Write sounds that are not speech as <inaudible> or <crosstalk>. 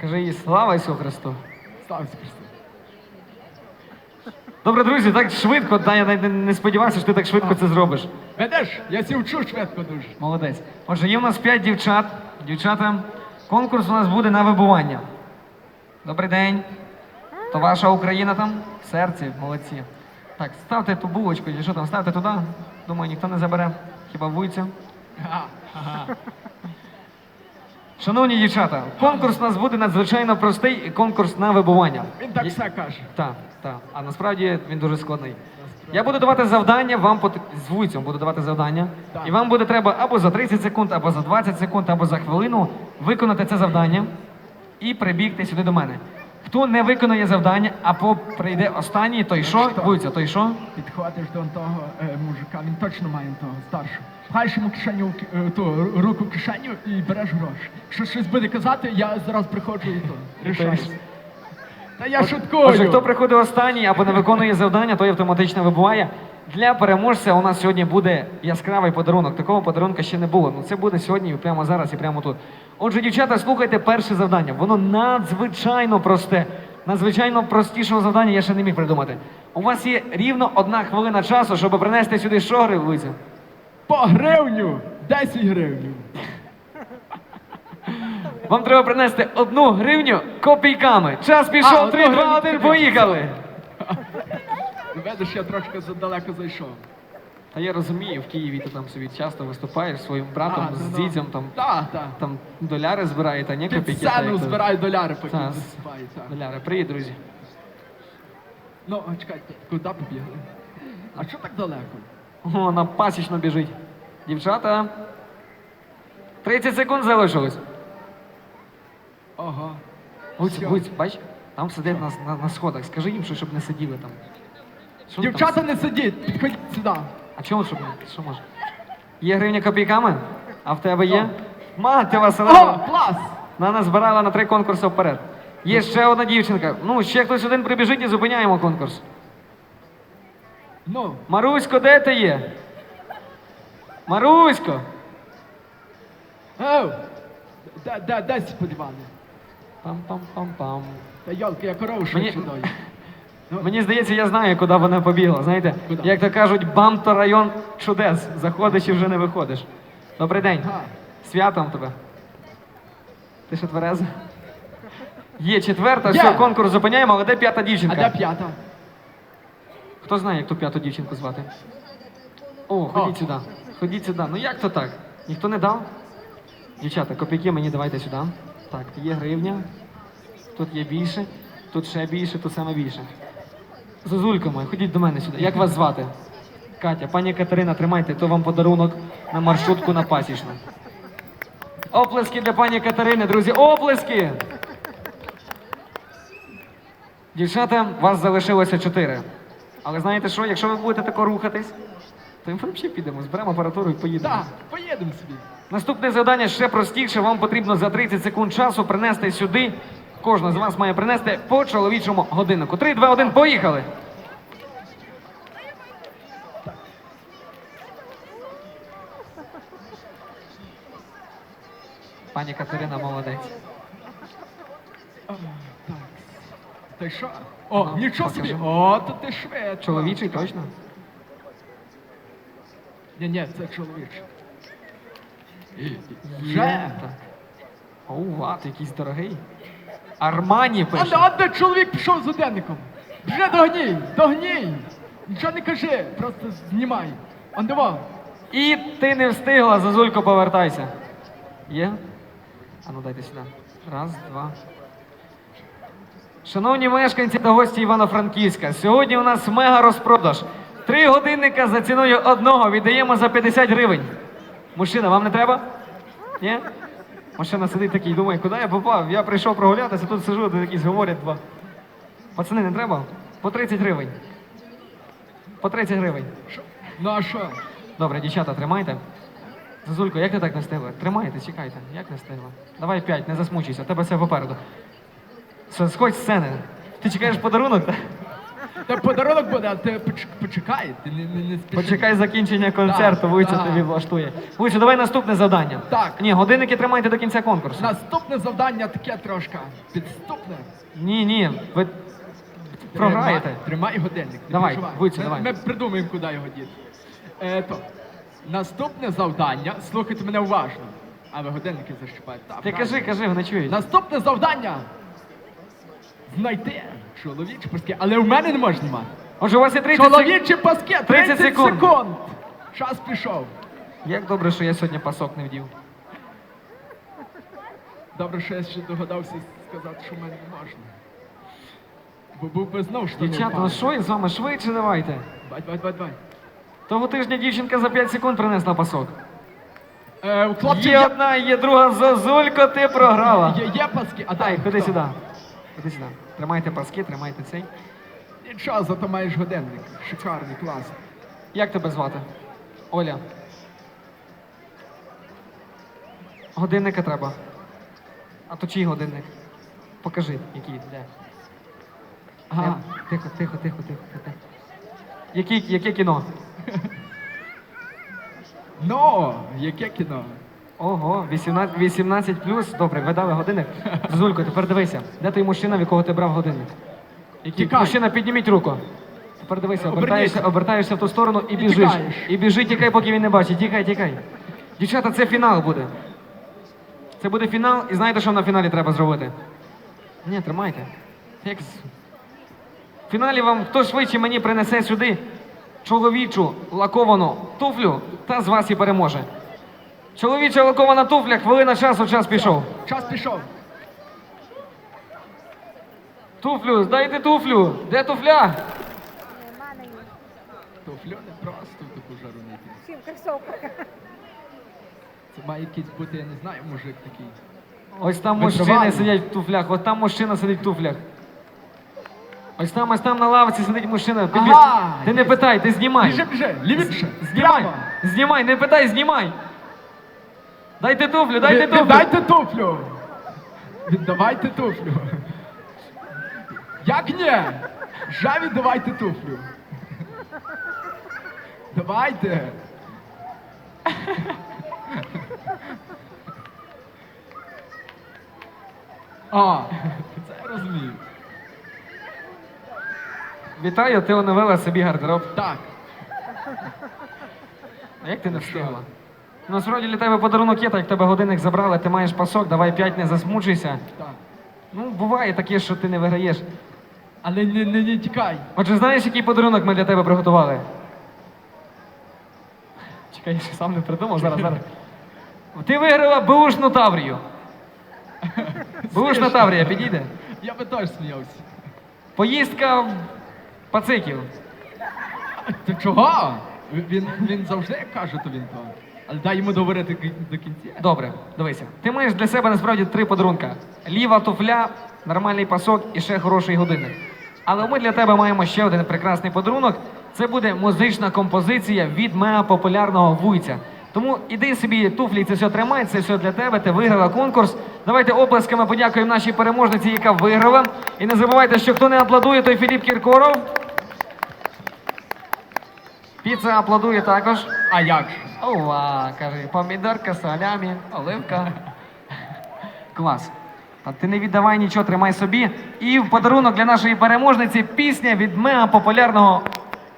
Кажи їй слава Ісусу Христу. Слава Ісусу Христу. Добре, друзі, так швидко, та я навіть не- не сподівався, що ти так швидко це зробиш. Видиш, я сі вчу швидко дуже. Молодець. Отже, є у нас п'ять дівчат. Дівчата, конкурс у нас буде на вибування. Добрий день. То ваша Україна там? В серці, молодці. Так, ставте ту булочку, чи що там, ставте туди. Думаю, ніхто не забере. Хіба вуйця. Ага, ага. Шановні дівчата, конкурс у нас буде надзвичайно простий і конкурс на вибування. Він так все каже. Так, так. А насправді він дуже складний. Я буду давати завдання, вам пот... з вуйцем буду давати завдання. Так. І вам буде треба або за 30 секунд, або за 20 секунд, або за хвилину виконати це завдання і прибігти сюди до мене. Хто не виконує завдання, або прийде останній, той що? Вуйця, той що? Підходиш до того е, мужика, він точно має того старшого. Пхаєш йому кишеню, е, ту руку в кишеню і береш гроші. Якщо щось буде казати, я зараз приходжу і то. Рішаюсь. Та я шуткую. Отже, хто приходить останній або не виконує завдання, той автоматично вибуває. Для переможця у нас сьогодні буде яскравий подарунок. Такого подарунка ще не було. Ну це буде сьогодні, прямо зараз і прямо тут. Отже, дівчата, слухайте перше завдання. Воно надзвичайно просте. Надзвичайно простішого завдання я ще не міг придумати. У вас є рівно одна хвилина часу, щоб принести сюди що гривлицю? По гривню! 10 гривню. Вам треба принести одну гривню копійками. Час пішов, одну 3, 2, гривню 1, поїхали. Видиш, я трошки задалеко зайшов. Та я розумію, в Києві ти там собі часто виступаєш зі своїм братом, А, з ну, ну. дідзем, там, Так, так. там доляри збираєте, а не Під копійки. та сцену як то- збираю доляри, потім Так. засипаю. Так. Доляри, привіт, друзі. Ну, а чекайте, куди побігли? А що так далеко? О, на пасічно біжить. Дівчата. 30 секунд залишилось. Ага. Що? гуць, бач, там сидять на, на, на сходах. Скажи їм, що щоб не сиділи там. Що Дівчата не сидіть, підходіть сюди. А чому не? Що може? Є гривня копійками? А в тебе є? Мати вас, О, Олена. клас! Вона збирала на три конкурси вперед. Є ще одна дівчинка. Ну, ще хтось один прибіжить і зупиняємо конкурс. Ну, Марусько, де ти є? Марусько! оу! Де, де, де сподівали? Пам-пам-пам-пам. Та йолки, я корову Мені- швидше даю. Ну, Мені здається, я знаю, куди вона побігла. Знаєте, Куди? як то кажуть, бам то район чудес. Заходиш і вже не виходиш. Добрий день. Святом тебе. Ти ще твереза? Є четверта, все, конкурс зупиняємо, але де п'ята дівчинка? А де п'ята? Хто знає, як ту п'яту дівчинку звати? О, ходіть О. сюди. Ходіть сюди. Ну як то так? Ніхто не дав? Дівчата, копійки мені давайте сюди. Так, є гривня. Тут є більше, тут ще більше, тут саме більше. Зозулька моя, ходіть до мене сюди. Як вас звати? Катя, пані Катерина, тримайте, то вам подарунок на маршрутку на пасічну. Оплески для пані Катерини, друзі, оплески! Дівчата, вас залишилося чотири. Але знаєте що, якщо ви будете тако рухатись, то ми взагалі підемо, зберемо апаратуру і поїдемо. Так, поїдемо собі. Наступне завдання ще простіше. Вам потрібно за 30 секунд часу принести сюди. Кожна з вас має принести по чоловічому годиннику. 3, 2, 1, поїхали! Пані Катерина молодець. Ти що? О, Ну, нічого покажи. собі. О, то ти швидко. Чоловічий точно? Ні, ні, це чоловічий. Вже? Так. О, ти якийсь дорогий. Армані пише. де, а де чоловік пішов з годинником? Вже догній, догній. Нічого не кажи, просто знімай. Андова. І ти не встигла, Зазулько, повертайся. Є? А ну дайте сюди. Раз, два. Шановні мешканці та гості Івано-Франківська, сьогодні у нас мега розпродаж. Три годинника за ціною одного віддаємо за 50 гривень. Мужчина, вам не треба? Ні? Мужчина сидить такий, думає, куди я попав? Я прийшов прогулятися, тут сижу, тут якісь говорять два. Пацани, не треба? По 30 гривень. По 30 гривень. Ну а що? Добре, дівчата, тримайте. Зазулько, як ти так не встигла? Тримайте, чекайте. Як не встигла? Давай п'ять, не засмучуйся, тебе все попереду. Все, сходь з сцени. Ти чекаєш подарунок? Та подарунок буде, а ти поч- почекай, ти не, не, не спіши. Почекай закінчення концерту, Так, Вуйця так. тобі влаштує. Вуйця, давай наступне завдання. Так. Ні, годинники тримайте до кінця конкурсу. Наступне завдання таке трошки підступне. Ні, ні, ви програєте. Тримай, тримай годинник. не Давай, переживай. Вуйця, Ми- давай. Ми придумаємо, куди його діти. Е, то, наступне завдання, слухайте мене уважно. А ви годинники защіпаєте. Так, Ти правильно. кажи, кажи, вони чують. Наступне завдання. Знайти чоловічі паски, але в мене не можна знімати. Отже, у вас є 30 секунд. Чоловічі паски, 30, 30 секунд. секунд. Час пішов. Як добре, що я сьогодні пасок не вдів. Добре, що я ще догадався сказати, що в мене не можна. Бо був би знов що Дівчата, ну що з вами швидше давайте. Бать, бать, бать, бать. Того тижня дівчинка за 5 секунд принесла пасок. Е, у хлопців Є є, одна, є друга, Зозулько, ти програла. є, є паски. А Дай, так, ходи хто? сюди. Ходи. Тримайте паски, тримайте цей. Нічого, зато маєш годинник. Шикарний, клас. Як тебе звати? Оля. Годинника треба. А то чий годинник? Покажи, який, де. Ага. Тихо, тихо, тихо, тихо, тихо. Які, яке кіно? <laughs> Ну, яке кіно? Ого, 18, 18 плюс. Добре, ви дали годинник. Зулько, тепер дивися. Де той мужчина, в якого ти брав годинник? Який? Тікай. Мужчина, підніміть руку. Тепер дивися, обертаєшся, обертаєшся в ту сторону і біжиш. тікаєш. І біжи, тікай, поки він не бачить. Тікай, тікай. Дівчата, це фінал буде. Це буде фінал, і знаєте, що на фіналі треба зробити? Ні, тримайте. Як... з- В фіналі вам хто швидше мені принесе сюди чоловічу лаковану туфлю, та з вас і переможе. Чоловіча лакована туфля, хвилина часу, час пішов. Час пішов. Туфлю, дайте туфлю. Де туфля? На. Туфлю не просто в таку жару не йти. Всім кросовках. Це має якийсь бути, я не знаю, мужик такий. Ось там мужчини сидять в туфлях, ось там мужчина сидить в туфлях. Ось там, ось там на лавці сидить мужчина. Ти, Ага, ти не питай, ти знімай. Біжи, біжи, лівіше, Знімай, прямо. знімай, не питай, знімай. Дайте туфлю, дайте туфлю. Віддайте туфлю. Віддавайте туфлю. Як ні? Вже віддавайте туфлю. Давайте. А, це я розумію. Вітаю, ти оновила собі гардероб. Так, А як ти не встигла? Ну, Насправді для тебе подарунок є, так як тебе годинник забрали, ти маєш пасок, давай п'ять не засмучуйся. так. Ну, буває таке, що ти не виграєш. Але не, не, не тікай. Отже, знаєш, який подарунок ми для тебе приготували? Чекай, я ще сам не придумав, зараз, зараз. <laughs> Ти виграла бушну таврію. <laughs> Бушна таврія, підійде. Я би теж сміявся. Поїздка в пациків. Ти чого? Він, він завжди каже, то він то. Дай йому договорити до кінця. Добре, дивися. Ти маєш для себе насправді три подарунка: ліва туфля, нормальний пасок і ще хороший годинник. Але ми для тебе маємо ще один прекрасний подарунок. Це буде музична композиція від мега популярного вуйця. Тому іди собі туфлі, це все тримай, це все для тебе. Ти виграла конкурс. Давайте оплесками подякуємо нашій переможниці, яка виграла. І не забувайте, що хто не аплодує, той Філіп Кіркоров. Піца аплодує також. А як? Ова, каже, помідорка, салямі, оливка. Клас. Та ти не віддавай нічого, тримай собі. І в подарунок для нашої переможниці пісня від мега популярного